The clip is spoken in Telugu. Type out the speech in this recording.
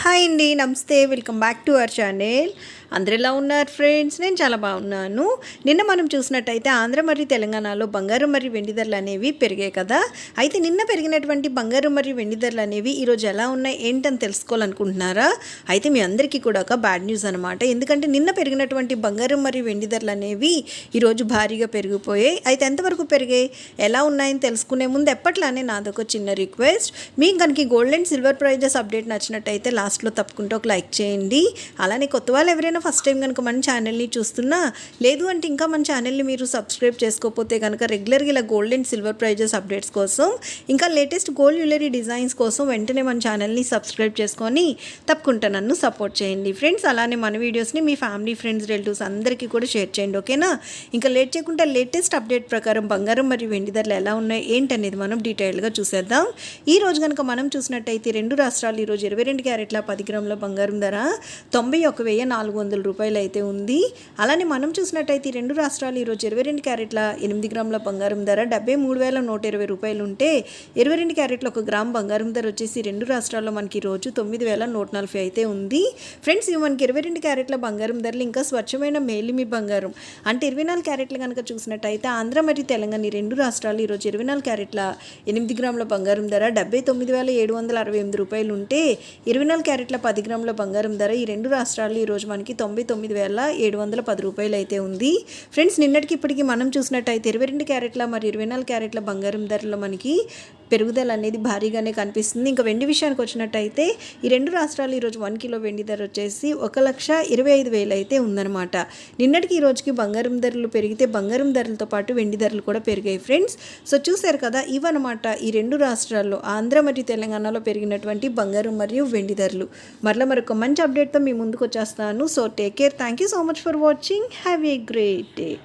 హాయ్ అండి నమస్తే. Welcome back to our channel. అందరు ఎలా ఉన్నారు ఫ్రెండ్స్? నేను చాలా బాగున్నాను. నిన్న మనం చూసినట్టయితే ఆంధ్ర మరియు తెలంగాణలో బంగారం మరియు వెండి ధరలు అనేవి పెరిగాయి కదా. అయితే నిన్న పెరిగినటువంటి బంగారం మరియు వెండి ధరలు అనేవి ఈరోజు ఎలా ఉన్నాయి ఏంటని తెలుసుకోవాలనుకుంటున్నారా? అయితే మీ అందరికీ కూడా ఒక బ్యాడ్ న్యూస్ అనమాట ఎందుకంటే నిన్న పెరిగినటువంటి బంగారం మరియు వెండి ధరలు అనేవి ఈరోజు భారీగా పెరిగిపోయాయి. అయితే ఎంతవరకు పెరిగాయి? ఎలా ఉన్నాయని తెలుసుకునే ముందు ఎప్పట్లానే నాదొక చిన్న రిక్వెస్ట్. మీకు కనుక gold and silver prizes update నచ్చినట్టయితే లాస్ట్లో తప్పుకుంటే ఒక లైక్ చేయండి. అలానే కొత్త వాళ్ళు ఎవరైనా ఫస్ట్ టైం కనుక మన ఛానల్ని చూస్తున్నా లేదు అంటే ఇంకా మన ఛానల్ని మీరు సబ్స్క్రైబ్ చేసుకోకపోతే కనుక రెగ్యులర్గా ఇలా gold and silver prizes updates కోసం ఇంకా లేటెస్ట్ గోల్డ్ జ్యువెలరీ డిజైన్స్ కోసం వెంటనే మన ఛానల్ని సబ్స్క్రైబ్ చేసుకొని తప్పకుండా నన్ను సపోర్ట్ చేయండి. ఫ్రెండ్స్ అలానే మన వీడియోస్ని మీ ఫ్యామిలీ ఫ్రెండ్స్ రిలేటివ్స్ అందరికీ కూడా షేర్ చేయండి ఓకేనా? ఇంకా లేట్ చేయకుండా లేటెస్ట్ అప్డేట్ ప్రకారం బంగారం మరియు వెండి ధరలు ఎలా ఉన్నాయి ఏంటనేది మనం డీటెయిల్గా చూసేద్దాం. ఈ రోజు కనుక మనం చూసినట్టయితే రెండు రాష్ట్రాలు ఈరోజు ఇరవై రెండు క్యారెట్ల పది గ్రాముల బంగారం ధర తొంభై ఒక వెయ్యి నాలుగు వందల రూపాయలు అయితే ఉంది. అలానే మనం చూసినట్టయితే రెండు రాష్ట్రాలు ఈరోజు ఇరవై రెండు క్యారెట్ల ఎనిమిది గ్రాముల బంగారం ధర డెబ్బై మూడు వేల నూట ఇరవై రూపాయలు ఉంటే ఇరవై రెండు క్యారెట్ల ఒక గ్రామ్ బంగారం ధర వచ్చేసి రెండు రాష్ట్రాల్లో మనకి రోజు తొమ్మిది వేల నూట నలభై అయితే ఉంది. ఫ్రెండ్స్ ఇవి మనకి ఇరవై రెండు క్యారెట్ల బంగారం ధరలు ఇంకా స్వచ్ఛమైన మేలిమి బంగారం. అంటే ఇరవై నాలుగు క్యారెట్లు కనుక చూసినట్టయితే ఆంధ్ర మరియు తెలంగాణ ఈ రెండు రాష్ట్రాలు ఈరోజు ఇరవై నాలుగు క్యారెట్ల ఎనిమిది గ్రాముల బంగారం ధర డెబ్బై తొమ్మిది వేల ఏడు వందల అరవై ఎనిమిది రూపాయలు ఉంటే ఇరవై నాలుగు క్యారెట్ల పది గ్రాముల బంగారం ధర ఈ రెండు రాష్ట్రాలు ఈరోజు మనకి తొంభై తొమ్మిది వేల ఏడు వందల పది రూపాయలు అయితే ఉంది. ఫ్రెండ్స్ నిన్నటికి ఇప్పటికి మనం చూసినట్టయితే ఇరవై రెండు క్యారెట్ల మరి ఇరవై నాలుగు క్యారెట్ల బంగారం ధరలో మనకి పెరుగుదల అనేది భారీగానే కనిపిస్తుంది. ఇంకా వెండి విషయానికి వచ్చినట్టయితే ఈ రెండు రాష్ట్రాలు ఈరోజు వన్ కిలో వెండి ధర వచ్చేసి ఒక లక్ష ఇరవై ఐదు వేలు అయితే ఉందన్నమాట. నిన్నటికి ఈ రోజుకి బంగారం ధరలు పెరిగితే బంగారం ధరలతో పాటు వెండి ధరలు కూడా పెరిగాయి ఫ్రెండ్స్. సో చూశారు కదా ఇవన్నమాట ఈ రెండు రాష్ట్రాల్లో ఆంధ్ర మరియు తెలంగాణలో పెరిగినటువంటి బంగారం మరియు వెండి ధరలు. మరలా మరొక మంచి అప్డేట్తో మీ ముందుకు వచ్చేస్తాను. So take care thank you so much for watching have a great day